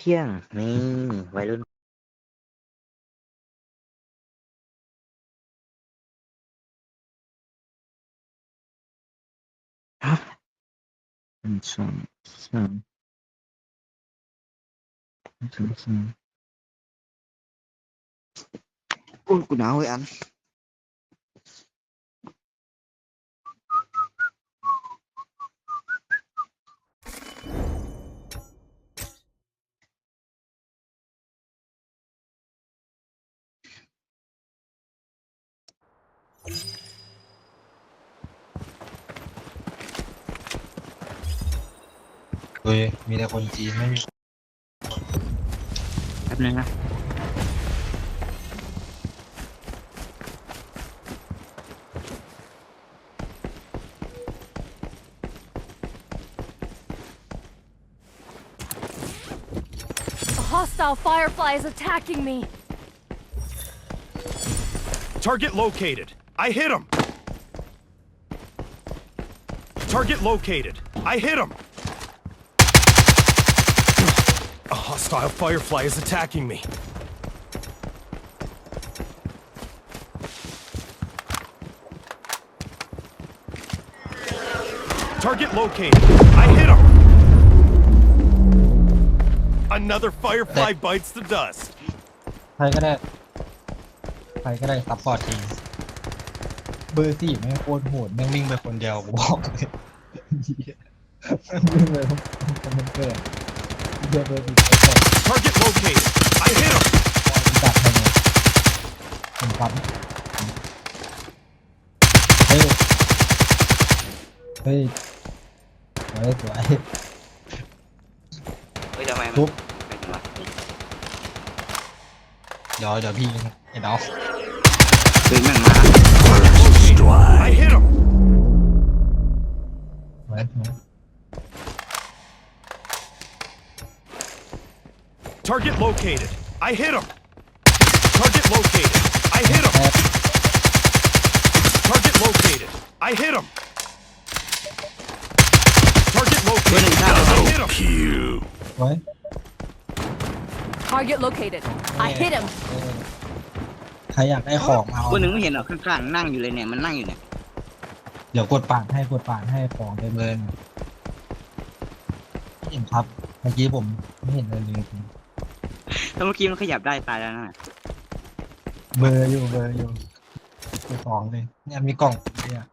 เพียง นี่ วัยรุ่นหนึ่งสองสามหนึ่งสองสามโอ้ยกูหนาวเว้ยอัน เฮ้ยมีแต่คนจีนไม่มี แป๊บนึงนะ A hostile firefly is attacking me. Target located. I hit him. Target located. I hit him. hostile firefly is attacking me. Target located. I hit him. Another firefly bites the dust. ใครก็ได้ ใครก็ได้ซัพพอร์ตทีมเบอร์สี่แม่งโคตรโหดแม่งวิ่งไปคนเดียวกูบอกเลยเหี้ยแม่งวิ่งไปคนมันเกิด เหี้ยเบอร์สี่ไปก่อน Target located. I hit him. จับให้เลยผมครับเฮ้ย เฮ้ยสวยสวย เฮ้ยทำไมมันปุ๊บเป็นวะเดี๋ยวเดี๋ยวพี่ไอ้ดอกเฮ้ยแม่งมา I hit him. สวยสวย Target located. I hit him. Target located. I hit him. แพ้ Target located. I hit him. Target located. I hit him. สวย Target located. I hit him. เออใครอยากได้ของเอาคนหนึ่งไม่เห็นหรอกข้างๆนั่งอยู่เลยเนี่ยมันนั่งอยู่เนี่ยเดี๋ยวกดปาดให้กดปาดให้ของเต็มเลยไม่เห็นครับ เมื่อกี้ผมไม่เห็นเลยเลย ถ้าเมื่อกี้มันขยับได้ตายแล้วนะเบอร์อยู่เบอร์อยู่เก็บของเลยเนี่ยมีกล่องเนี่ย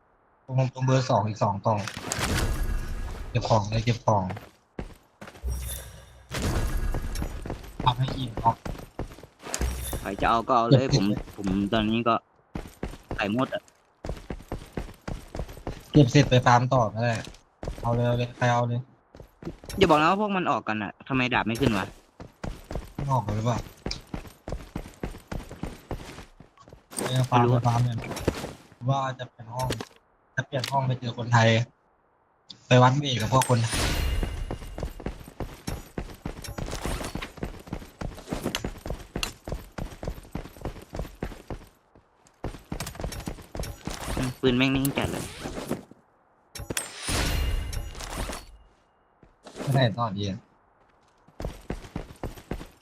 ตรงตรงเบอร์สองอีกสองกล่องเก็บของเลยเก็บของทำให้อิ่มครับใครจะเอาก็เอาเลยผมผมตอนนี้ก็ใส่หมดอะเก็บเสร็จไปฟาร์มต่อก็ได้เอาเลยเอาเลยใครเอาเลยอย่าบอกนะว่าพวกมันออกกันอะทำไมดาบไม่ขึ้นวะไม่ ออกเลยหรือเปล่าไปฟาร์มไปฟาร์มเนี่ยว่าจะเป็นห้อง จะเปลี่ยนห้องไปเจอคนไทย ไปวัดเมฆกับพวกคนไทยปืนแม่งนิ่งจัดเลยไม่ได้ตอนเย็น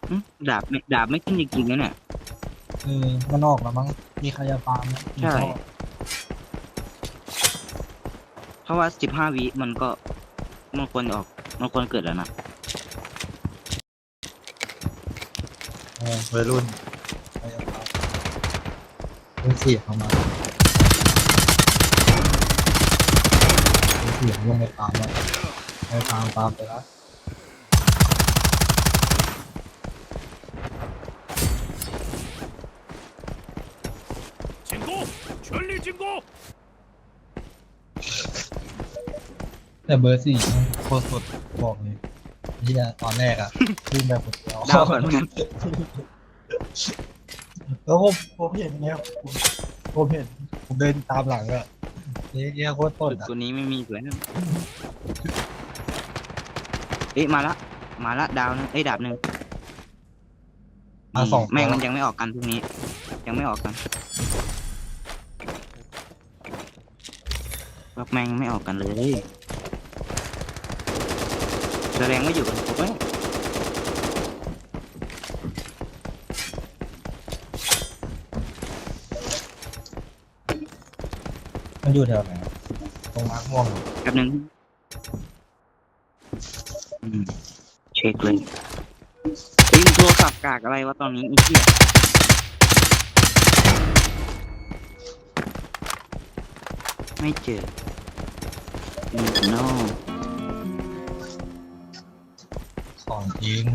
หึดาบไม่ดาบไม่ขึ้นจริงๆนะเนี่ย เออมันออกแล้วมั้ง มีใครจะฟาร์มไหมใช่เพราะว่าสิบห้าวิมันก็มันควรออกมันควรเกิดแล้วนะเออวัยรุ่นใครจะฟาร์มเบอร์สี่เข้ามาเบอร์สี่ลงไปฟาร์มแล้วไปฟาร์มฟาร์มไปแล้ว 진 고! 전리 진고! แต่เบอร์สี่มันโคตรสดบอกเลยที่ตอนแรกอะขึ้นแบบคนเดียว ดาวก่อนพวกนั้น แล้วผมผมเห็นไงผมผมเห็นผมเดินตามหลังอะเนี่ยเนี่ยโคตรต้น จุด อะ ตัวนี้ไม่มีสวยนะเอ๊ะมาละ มาละดาวนึงเอ้ยดาบหนึ่ง มาสอง แม่งมันยังไม่ออกกันพวกนี้ ยังไม่ออกกัน กแมงไม่ออกกันเลยแสดงว่าอยู่กันครบแล้วมันอยู่แถวไหนตรงมาร์คม่วงแป๊บนึงอืมเช็คเลยยิงตัวศับกากอะไรวะตอนนี้อ้เหี้ไม่เจอ นอของจริง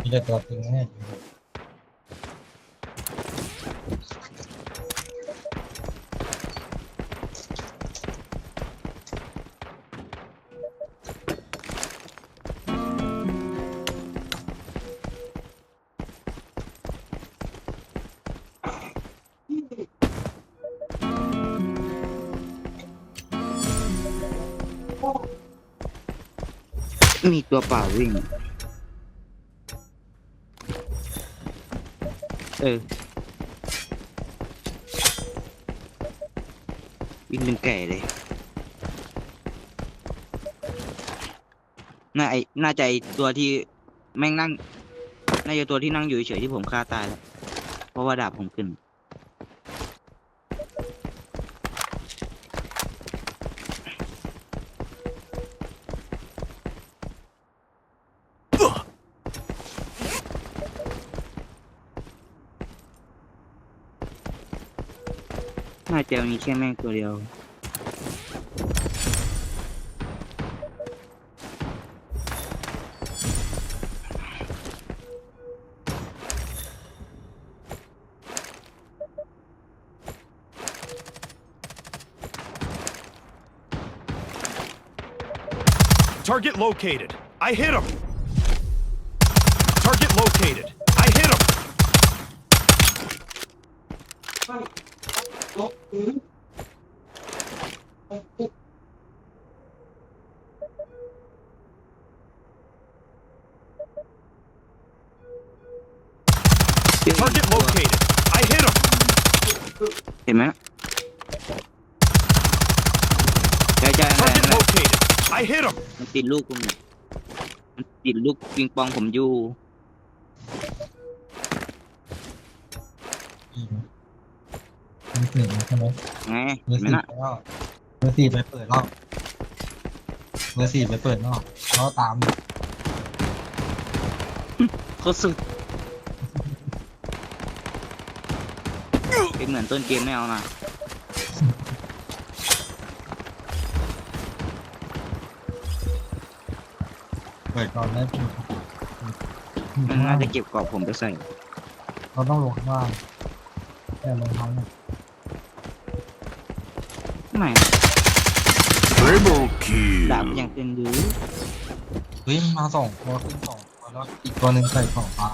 มีแต่ตัวจริงแน่ มีตัวเปล่าวิ่ง เออ วิ่งเป็นไก่เลย น่าไอน่าจะไอตัวที่แม่งนั่ง น่าจะตัวที่นั่งอยู่เฉยที่ผมฆ่าตายแล้ว เพราะว่าดาบผมขึ้น น่าจะมีแค่แม่งตัวเดียว Target located. I hit him. Target located. I hit him. Target located. I hit him. เห็นไหมนะใช่ใช่ใช่ Target ใช่ located. I hit him. มันติดลูกผมอยู่มันติดลูกปิงปองผมอยู่ มีเสียงใช่ไหมไงเบอเห็นร์ไหมสี่นะไปรอบเบอร์สี่ไปเปิดรอบเบอร์สี่ไปเปิดรอบแล้วตามโคตรสุดเป็นเหมือนต้นเกมไม่เอานะเปิดก่อนได้ปุ๊บมันน่าจะเก็บกรอบผมไปใส่เราต้องลงข้างล่างแต่ลงท้ายเนี่ย ไม่ Triple ดาบยังเป็นอยู่เฮ้ยมันมาสองตัวขึ้นสองตัวแล้วอีกตัวหนึ่งใส่ของฟ้า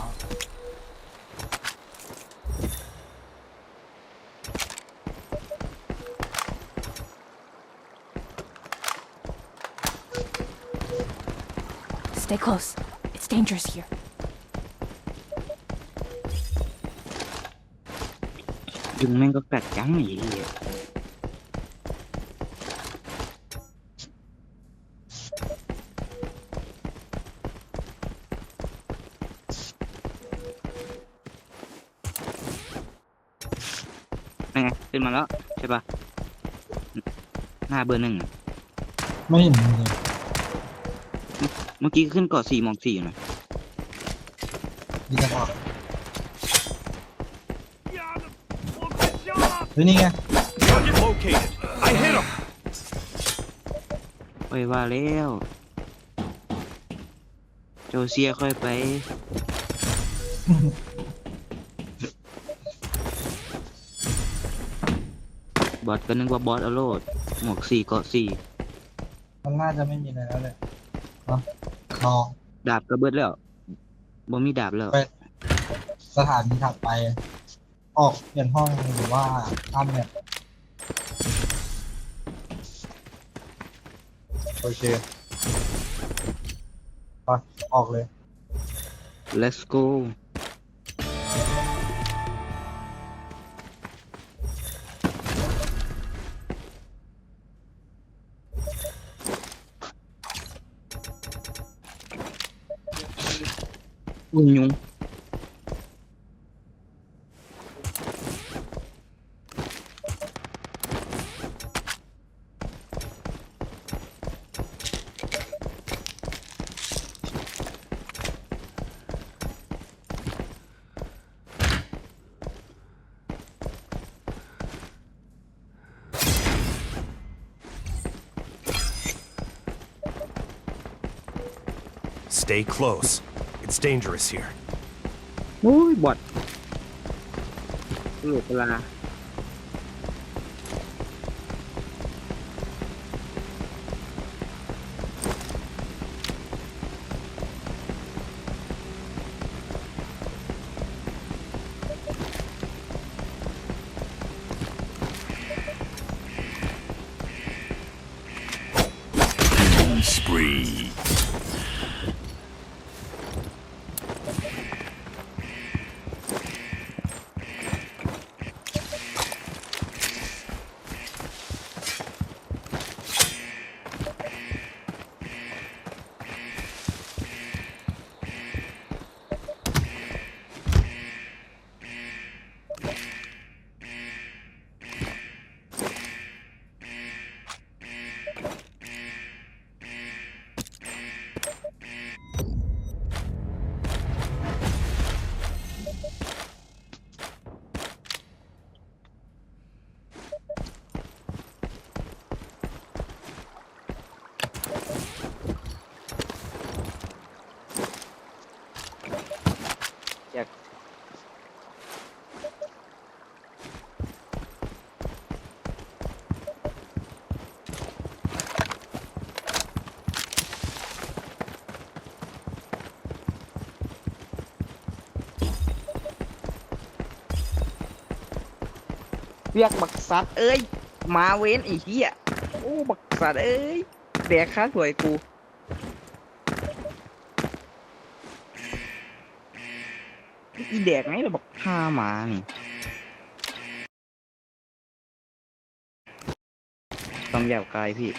Stay close. It's dangerous here. ยุงแม่งก็กัดจังไอ้เหี้ยนั่นไงขึ้น มาแล้วใช่ปะหน้าเบอร์หนึ่งอะไม่เห็นเลยเมื่อกี้ขึ้นเกาะสี่หมอกสี่อยู่นะดีจังหวะเฮ้ยนี่ไง Target located. I hit him. ค่อยว่าแล้วโจเซียค่อยไป บอสก็นึกว่าบอสอโลดหมวกสี่เกาะสี่มันน่าจะไม่มีอะไรแล้วแหละเนาะรอดาบกระเบิดแล้วบ่มีดาบแล้ว ไปสถานีถัดไป ออกเปลี่ยนห้องหรือว่าข้ามเนี่ยโอเคไปออกเลย let's go nenhum. Stay close. It's dangerous here. โอ้ยบอดหลุดเวลา เรียกบักสัตว์เอ้ย มาเว้นไอ้เหี้ย โอ้ บักสัตว์เอ้ย แดกค่าสวยกู อีแดกไงเราบอกฆ่าหมานี่ต้องหยาบกายพี่